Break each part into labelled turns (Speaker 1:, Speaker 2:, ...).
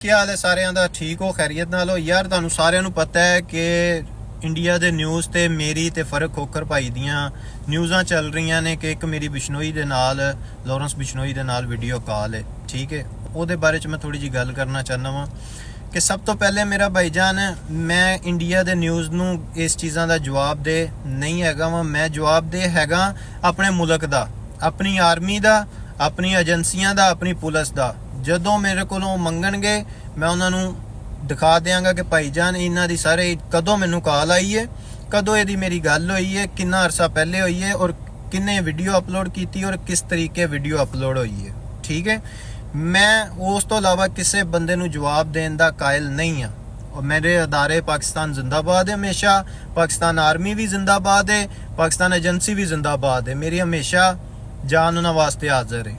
Speaker 1: ਕੀ ਹਾਲ ਹੈ ਸਾਰਿਆਂ ਦਾ? ਠੀਕ ਹੋ? ਖੈਰੀਅਤ ਨਾਲ ਹੋ? ਯਾਰ, ਤੁਹਾਨੂੰ ਸਾਰਿਆਂ ਨੂੰ ਪਤਾ ਹੈ ਕਿ ਇੰਡੀਆ ਦੇ ਨਿਊਜ਼ ਤੇ ਮੇਰੀ ਤੇ ਫ਼ਰਕ ਖੋਖਰ ਭਾਈ ਦੀਆਂ ਨਿਊਜ਼ਾਂ ਚੱਲ ਰਹੀਆਂ ਨੇ ਕਿ ਇੱਕ ਮੇਰੀ ਬਿਸ਼ਨੋਈ ਦੇ ਨਾਲ, ਲਾਰੈਂਸ ਬਿਸ਼ਨੋਈ ਦੇ ਨਾਲ ਵੀਡੀਓ ਕਾਲ ਹੈ। ਠੀਕ ਹੈ? ਉਹਦੇ ਬਾਰੇ ਚ ਮੈਂ ਥੋੜੀ ਜੀ ਗੱਲ ਕਰਨਾ ਚਾਹੁੰਦਾ ਵਾਂ ਕਿ ਸਭ ਤੋਂ ਪਹਿਲੇ ਮੇਰਾ ਭਾਈਜਾਨ, ਮੈਂ ਇੰਡੀਆ ਦੇ ਨਿਊਜ਼ ਨੂੰ ਇਸ ਚੀਜ਼ਾਂ ਦਾ ਜਵਾਬ ਦੇ ਨਹੀਂ ਹੈਗਾ ਵਾਂ। ਮੈਂ ਜਵਾਬ ਦੇ ਹੈਗਾ ਆਪਣੇ ਮੁਲਕ ਦਾ, ਆਪਣੀ ਆਰਮੀ ਦਾ, ਆਪਣੀ ਏਜੰਸੀਆਂ ਦਾ, ਆਪਣੀ ਪੁਲਿਸ ਦਾ। ਜਦੋਂ ਮੇਰੇ ਕੋਲੋਂ ਮੰਗਣਗੇ, ਮੈਂ ਉਹਨਾਂ ਨੂੰ ਦਿਖਾ ਦਿਆਂਗਾ ਕਿ ਭਾਈ ਜਾਨ, ਇਹਨਾਂ ਦੀ ਸਾਰੇ ਕਦੋਂ ਮੈਨੂੰ ਕਾਲ ਆਈ ਹੈ ਕਦੋਂ ਇਹਦੀ ਮੇਰੀ ਗੱਲ ਹੋਈ ਹੈ ਕਿੰਨਾ ਅਰਸਾ ਪਹਿਲੇ ਹੋਈ ਹੈ ਔਰ ਕਿੰਨੇ ਵੀਡੀਓ ਅਪਲੋਡ ਕੀਤੀ ਔਰ ਕਿਸ ਤਰੀਕੇ ਵੀਡੀਓ ਅਪਲੋਡ ਹੋਈ ਹੈ ਠੀਕ ਹੈ ਮੈਂ ਉਸ ਤੋਂ ਇਲਾਵਾ ਕਿਸੇ ਬੰਦੇ ਨੂੰ ਜਵਾਬ ਦੇਣ ਦਾ ਕਾਇਲ ਨਹੀਂ ਹਾਂ ਔਰ ਮੇਰੇ ਅਦਾਰੇ ਪਾਕਿਸਤਾਨ ਜ਼ਿੰਦਾਬਾਦ ਹੈ ਹਮੇਸ਼ਾ, ਪਾਕਿਸਤਾਨ ਆਰਮੀ ਵੀ ਜ਼ਿੰਦਾਬਾਦ ਹੈ ਪਾਕਿਸਤਾਨ ਏਜੰਸੀ ਵੀ ਜ਼ਿੰਦਾਬਾਦ ਹੈ ਮੇਰੀ ਹਮੇਸ਼ਾ ਜਾਨ ਉਹਨਾਂ ਵਾਸਤੇ ਹਾਜ਼ਰ ਹੈ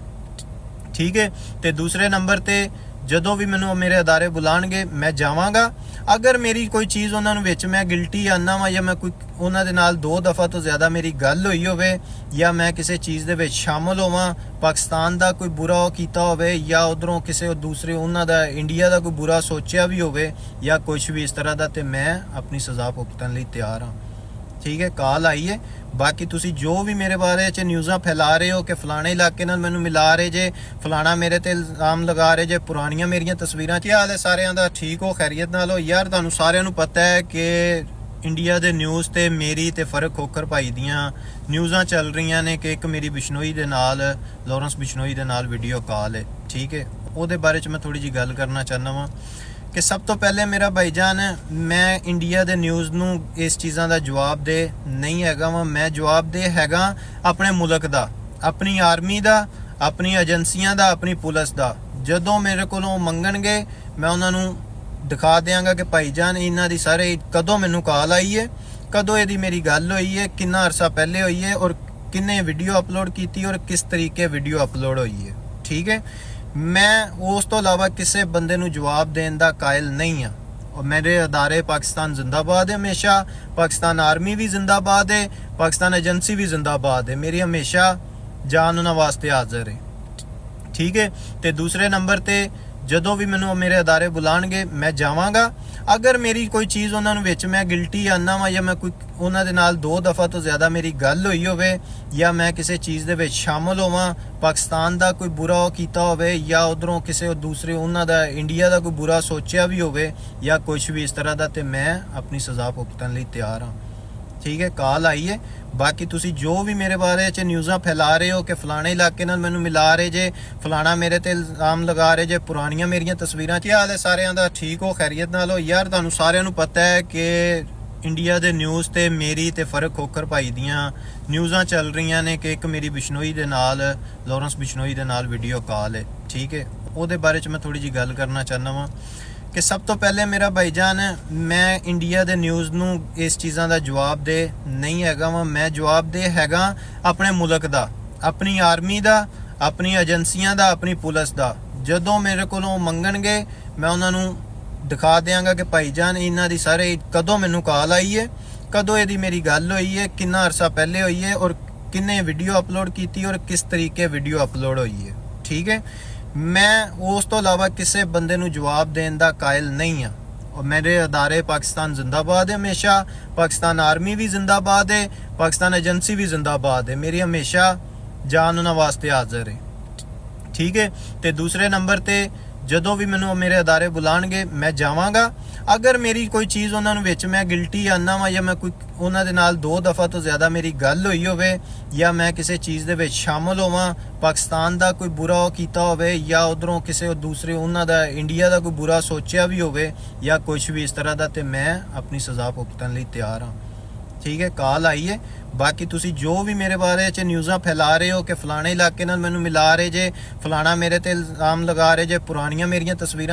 Speaker 1: ਠੀਕ ਹੈ ਤੇ ਦੂਸਰੇ ਨੰਬਰ ਤੇ ਜਦੋਂ ਵੀ ਮੈਨੂੰ ਮੇਰੇ ਅਦਾਰੇ ਬੁਲਾਣਗੇ, ਮੈਂ ਜਾਵਾਂਗਾ। ਅਗਰ ਮੇਰੀ ਕੋਈ ਚੀਜ਼ ਉਹਨਾਂ ਨੂੰ ਵਿੱਚ ਮੈਂ ਗਿਲਟੀ ਆਨਾ ਵਾਂ ਜਾਂ ਮੈਂ ਕੋਈ ਉਹਨਾਂ ਦੇ ਨਾਲ ਦੋ ਦਫਾ ਤੋਂ ਜ਼ਿਆਦਾ ਮੇਰੀ ਗੱਲ ਹੋਈ ਹੋਵੇ ਜਾਂ ਮੈਂ ਕਿਸੇ ਚੀਜ਼ ਦੇ ਵਿੱਚ ਸ਼ਾਮਲ ਹੋਵਾਂ, ਪਾਕਿਸਤਾਨ ਦਾ ਕੋਈ ਬੁਰਾ ਉਹ ਕੀਤਾ ਹੋਵੇ ਜਾਂ ਉਧਰੋਂ ਕਿਸੇ ਦੂਸਰੇ ਉਹਨਾਂ ਦਾ, ਇੰਡੀਆ ਦਾ ਕੋਈ ਬੁਰਾ ਸੋਚਿਆ ਵੀ ਹੋਵੇ ਜਾਂ ਕੁਝ ਵੀ ਇਸ ਤਰ੍ਹਾਂ ਦਾ, ਤੇ ਮੈਂ ਆਪਣੀ ਸਜ਼ਾ ਭੁਗਤਣ ਲਈ ਤਿਆਰ ਹਾਂ। ਠੀਕ ਹੈ, ਕਾਲ ਆਈ ਹੈ। ਬਾਕੀ ਤੁਸੀਂ ਜੋ ਵੀ ਮੇਰੇ ਬਾਰੇ ਚ ਨਿਊਜ਼ਾਂ ਫੈਲਾ ਰਹੇ ਹੋ ਕਿ ਫਲਾਣੇ ਇਲਾਕੇ ਨਾਲ ਮੈਨੂੰ ਮਿਲਾ ਰਹੇ ਜੇ, ਫਲਾਣਾ ਮੇਰੇ ਤੇ ਇਲਜ਼ਾਮ ਲਗਾ ਰਹੇ ਜੇ, ਪੁਰਾਣੀਆਂ ਮੇਰੀਆਂ ਤਸਵੀਰਾਂ ਕੀ ਹਾਲ ਹੈ ਸਾਰਿਆਂ ਦਾ, ਠੀਕ ਹੋ, ਖੈਰੀਅਤ ਨਾਲ ਹੋ। ਯਾਰ, ਤੁਹਾਨੂੰ ਸਾਰਿਆਂ ਨੂੰ ਪਤਾ ਹੈ ਕਿ ਇੰਡੀਆ ਦੇ ਨਿਊਜ਼ ਤੇ ਮੇਰੀ ਤੇ ਫ਼ਰਕ ਖੋਖਰ ਭਾਈ ਦੀਆਂ ਨਿਊਜ਼ਾਂ ਚੱਲ ਰਹੀਆਂ ਨੇ ਕਿ ਇੱਕ ਮੇਰੀ ਬਿਸ਼ਨੋਈ ਦੇ ਨਾਲ, ਲਾਰੈਂਸ ਬਿਸ਼ਨੋਈ ਦੇ ਨਾਲ ਵੀਡੀਓ ਕਾਲ ਹੈ। ਠੀਕ ਹੈ, ਉਹਦੇ ਬਾਰੇ ਚ ਮੈਂ ਥੋੜੀ ਜੀ ਗੱਲ ਕਰਨਾ ਚਾਹੁੰਦਾ ਵਾਂ। ਕਿ ਸਭ ਤੋਂ ਪਹਿਲੇ ਮੇਰਾ ਭਾਈਜਾਨ, ਮੈਂ ਇੰਡੀਆ ਦੇ ਨਿਊਜ਼ ਨੂੰ ਇਸ ਚੀਜ਼ਾਂ ਦਾ ਜਵਾਬ ਦੇ ਨਹੀਂ ਹੈਗਾ ਵਾਂ। ਮੈਂ ਜਵਾਬ ਦੇ ਹੈਗਾ ਆਪਣੇ ਮੁਲਕ ਦਾ, ਆਪਣੀ ਆਰਮੀ ਦਾ, ਆਪਣੀ ਏਜੰਸੀਆਂ ਦਾ, ਆਪਣੀ ਪੁਲਿਸ ਦਾ। ਜਦੋਂ ਮੇਰੇ ਕੋਲੋਂ ਮੰਗਣਗੇ, ਮੈਂ ਉਹਨਾਂ ਨੂੰ ਦਿਖਾ ਦਿਆਂਗਾ ਕਿ ਭਾਈਜਾਨ, ਇਹਨਾਂ ਦੀ ਸਾਰੇ ਕਦੋਂ ਮੈਨੂੰ ਕਾਲ ਆਈ ਹੈ ਕਦੋਂ ਇਹਦੀ ਮੇਰੀ ਗੱਲ ਹੋਈ ਹੈ ਕਿੰਨਾ ਅਰਸਾ ਪਹਿਲੇ ਹੋਈ ਹੈ ਔਰ ਕਿੰਨੇ ਵੀਡੀਓ ਅਪਲੋਡ ਕੀਤੀ ਔਰ ਕਿਸ ਤਰੀਕੇ ਵੀਡੀਓ ਅਪਲੋਡ ਹੋਈ ਹੈ ਠੀਕ ਹੈ ਮੈਂ ਉਸ ਤੋਂ ਇਲਾਵਾ ਕਿਸੇ ਬੰਦੇ ਨੂੰ ਜਵਾਬ ਦੇਣ ਦਾ ਕਾਇਲ ਨਹੀਂ ਆ ਔਰ ਮੇਰੇ ਅਦਾਰੇ ਪਾਕਿਸਤਾਨ ਜ਼ਿੰਦਾਬਾਦ ਹੈ ਹਮੇਸ਼ਾ, ਪਾਕਿਸਤਾਨ ਆਰਮੀ ਵੀ ਜ਼ਿੰਦਾਬਾਦ ਹੈ, ਪਾਕਿਸਤਾਨ ਏਜੰਸੀ ਵੀ ਜ਼ਿੰਦਾਬਾਦ ਹੈ। ਮੇਰੀ ਹਮੇਸ਼ਾ ਜਾਨ ਉਹਨਾਂ ਵਾਸਤੇ ਹਾਜ਼ਰ ਹੈ। ਠੀਕ ਹੈ? ਤੇ ਦੂਸਰੇ ਨੰਬਰ ਤੇ ਜਦੋਂ ਵੀ ਮੈਨੂੰ ਮੇਰੇ ਅਦਾਰੇ ਬੁਲਾਣਗੇ, ਮੈਂ ਜਾਵਾਂਗਾ। ਅਗਰ ਮੇਰੀ ਕੋਈ ਚੀਜ਼ ਉਹਨਾਂ ਨੂੰ ਵਿੱਚ ਮੈਂ ਗਿਲਟੀ ਆਨਾ ਵਾਂ ਜਾਂ ਮੈਂ ਕੋਈ ਉਹਨਾਂ ਦੇ ਨਾਲ ਦੋ ਦਫਾ ਤੋਂ ਜ਼ਿਆਦਾ ਮੇਰੀ ਗੱਲ ਹੋਈ ਹੋਵੇ ਜਾਂ ਮੈਂ ਕਿਸੇ ਚੀਜ਼ ਦੇ ਵਿੱਚ ਸ਼ਾਮਲ ਹੋਵਾਂ, ਪਾਕਿਸਤਾਨ ਦਾ ਕੋਈ ਬੁਰਾ ਉਹ ਕੀਤਾ ਹੋਵੇ ਜਾਂ ਉਧਰੋਂ ਕਿਸੇ ਦੂਸਰੇ ਉਹਨਾਂ ਦਾ, ਇੰਡੀਆ ਦਾ ਕੋਈ ਬੁਰਾ ਸੋਚਿਆ ਵੀ ਹੋਵੇ ਜਾਂ ਕੁਝ ਵੀ ਇਸ ਤਰ੍ਹਾਂ ਦਾ, ਤੇ ਮੈਂ ਆਪਣੀ ਸਜ਼ਾ ਭੁਗਤਣ ਲਈ ਤਿਆਰ ਹਾਂ। ਠੀਕ ਹੈ, ਕਾਲ ਆਈ ਹੈ। ਬਾਕੀ ਤੁਸੀਂ ਜੋ ਵੀ ਮੇਰੇ ਬਾਰੇ ਚ ਨਿਊਜ਼ਾਂ ਫੈਲਾ ਰਹੇ ਹੋ ਕਿ ਫਲਾਣੇ ਇਲਾਕੇ ਨਾਲ ਮੈਨੂੰ ਮਿਲਾ ਰਹੇ ਜੇ, ਫਲਾਣਾ ਮੇਰੇ ਤੇ ਇਲਜ਼ਾਮ ਲਗਾ ਰਹੇ ਜੇ, ਪੁਰਾਣੀਆਂ ਮੇਰੀਆਂ ਤਸਵੀਰਾਂ ਕੀ ਹਾਲ ਹੈ ਸਾਰਿਆਂ ਦਾ ਠੀਕ ਹੋ, ਖੈਰੀਅਤ ਨਾਲ ਹੋ। ਯਾਰ ਤੁਹਾਨੂੰ ਸਾਰਿਆਂ ਨੂੰ ਪਤਾ ਹੈ ਕਿ ਇੰਡੀਆ ਦੇ ਨਿਊਜ਼ ਤੇ ਮੇਰੀ ਤੇ ਫ਼ਰਕ ਖੋਖਰ ਭਾਈ ਦੀਆਂ ਨਿਊਜ਼ਾਂ ਚੱਲ ਰਹੀਆਂ ਨੇ ਕਿ ਇੱਕ ਮੇਰੀ ਬਿਸ਼ਨੋਈ ਦੇ ਨਾਲ, ਲਾਰੈਂਸ ਬਿਸ਼ਨੋਈ ਦੇ ਨਾਲ ਵੀਡੀਓ ਕਾਲ ਹੈ। ਠੀਕ ਹੈ, ਉਹਦੇ ਬਾਰੇ ਚ ਮੈਂ ਥੋੜੀ ਜੀ ਗੱਲ ਕਰਨਾ ਚਾਹੁੰਦਾ ਵਾਂ। ਕਿ ਸਭ ਤੋਂ ਪਹਿਲੇ ਮੇਰਾ ਭਾਈਜਾਨ, ਮੈਂ ਇੰਡੀਆ ਦੇ ਨਿਊਜ਼ ਨੂੰ ਇਸ ਚੀਜ਼ਾਂ ਦਾ ਜਵਾਬ ਦੇ ਨਹੀਂ ਹੈਗਾ ਵਾਂ। ਮੈਂ ਜਵਾਬ ਦੇ ਹੈਗਾ ਆਪਣੇ ਮੁਲਕ ਦਾ, ਆਪਣੀ ਆਰਮੀ ਦਾ, ਆਪਣੀ ਏਜੰਸੀਆਂ ਦਾ, ਆਪਣੀ ਪੁਲਿਸ ਦਾ। ਜਦੋਂ ਮੇਰੇ ਕੋਲੋਂ ਮੰਗਣਗੇ, ਮੈਂ ਉਹਨਾਂ ਨੂੰ ਦਿਖਾ ਦਿਆਂਗਾ ਕਿ ਭਾਈਜਾਨ, ਇਹਨਾਂ ਦੀ ਸਾਰੇ ਕਦੋਂ ਮੈਨੂੰ ਕਾਲ ਆਈ ਹੈ ਕਦੋਂ ਇਹਦੀ ਮੇਰੀ ਗੱਲ ਹੋਈ ਹੈ ਕਿੰਨਾ ਅਰਸਾ ਪਹਿਲੇ ਹੋਈ ਹੈ ਔਰ ਕਿੰਨੇ ਵੀਡੀਓ ਅਪਲੋਡ ਕੀਤੀ ਔਰ ਕਿਸ ਤਰੀਕੇ ਵੀਡੀਓ ਅਪਲੋਡ ਹੋਈ ਹੈ ਠੀਕ ਹੈ ਮੈਂ ਉਸ ਤੋਂ ਇਲਾਵਾ ਕਿਸੇ ਬੰਦੇ ਨੂੰ ਜਵਾਬ ਦੇਣ ਦਾ ਕਾਇਲ ਨਹੀਂ ਆ ਔਰ ਮੇਰੇ ਅਦਾਰੇ ਪਾਕਿਸਤਾਨ ਜ਼ਿੰਦਾਬਾਦ ਹੈ ਹਮੇਸ਼ਾ, ਪਾਕਿਸਤਾਨ ਆਰਮੀ ਵੀ ਜ਼ਿੰਦਾਬਾਦ ਹੈ, ਪਾਕਿਸਤਾਨ ਏਜੰਸੀ ਵੀ ਜ਼ਿੰਦਾਬਾਦ ਹੈ। ਮੇਰੀ ਹਮੇਸ਼ਾ ਜਾਨ ਉਹਨਾਂ ਵਾਸਤੇ ਹਾਜ਼ਰ ਹੈ। ਠੀਕ ਹੈ? ਤੇ ਦੂਸਰੇ ਨੰਬਰ ਤੇ ਜਦੋਂ ਵੀ ਮੈਨੂੰ ਮੇਰੇ ਅਦਾਰੇ ਬੁਲਾਣਗੇ, ਮੈਂ ਜਾਵਾਂਗਾ। ਅਗਰ ਮੇਰੀ ਕੋਈ ਚੀਜ਼ ਉਹਨਾਂ ਨੂੰ ਵਿੱਚ ਮੈਂ ਗਿਲਟੀ ਆਨਾ ਵਾਂ ਜਾਂ ਮੈਂ ਕੋਈ ਉਹਨਾਂ ਦੇ ਨਾਲ ਦੋ ਦਫਾ ਤੋਂ ਜ਼ਿਆਦਾ ਮੇਰੀ ਗੱਲ ਹੋਈ ਹੋਵੇ ਜਾਂ ਮੈਂ ਕਿਸੇ ਚੀਜ਼ ਦੇ ਵਿੱਚ ਸ਼ਾਮਲ ਹੋਵਾਂ, ਪਾਕਿਸਤਾਨ ਦਾ ਕੋਈ ਬੁਰਾ ਉਹ ਕੀਤਾ ਹੋਵੇ ਜਾਂ ਉਧਰੋਂ ਕਿਸੇ ਦੂਸਰੇ ਉਹਨਾਂ ਦਾ, ਇੰਡੀਆ ਦਾ ਕੋਈ ਬੁਰਾ ਸੋਚਿਆ ਵੀ ਹੋਵੇ ਜਾਂ ਕੁਝ ਵੀ ਇਸ ਤਰ੍ਹਾਂ ਦਾ, ਤੇ ਮੈਂ ਆਪਣੀ ਸਜ਼ਾ ਭੁਗਤਣ ਲਈ ਤਿਆਰ ਹਾਂ। ਠੀਕ ਹੈ, ਕਾਲ ਆਈ ਹੈ। ਬਾਕੀ ਤੁਸੀਂ ਜੋ ਵੀ ਮੇਰੇ ਬਾਰੇ ਚ ਨਿਊਜ਼ਾਂ ਫੈਲਾ ਰਹੇ ਹੋ ਕਿ ਫਲਾਣੇ ਇਲਾਕੇ ਨਾਲ ਮੈਨੂੰ ਮਿਲਾ ਰਹੇ ਜੇ, ਫਲਾਣਾ ਮੇਰੇ ਤੇ ਇਲਜ਼ਾਮ ਲਗਾ ਰਹੇ ਜੇ, ਪੁਰਾਣੀਆਂ ਮੇਰੀਆਂ ਤਸਵੀਰਾਂ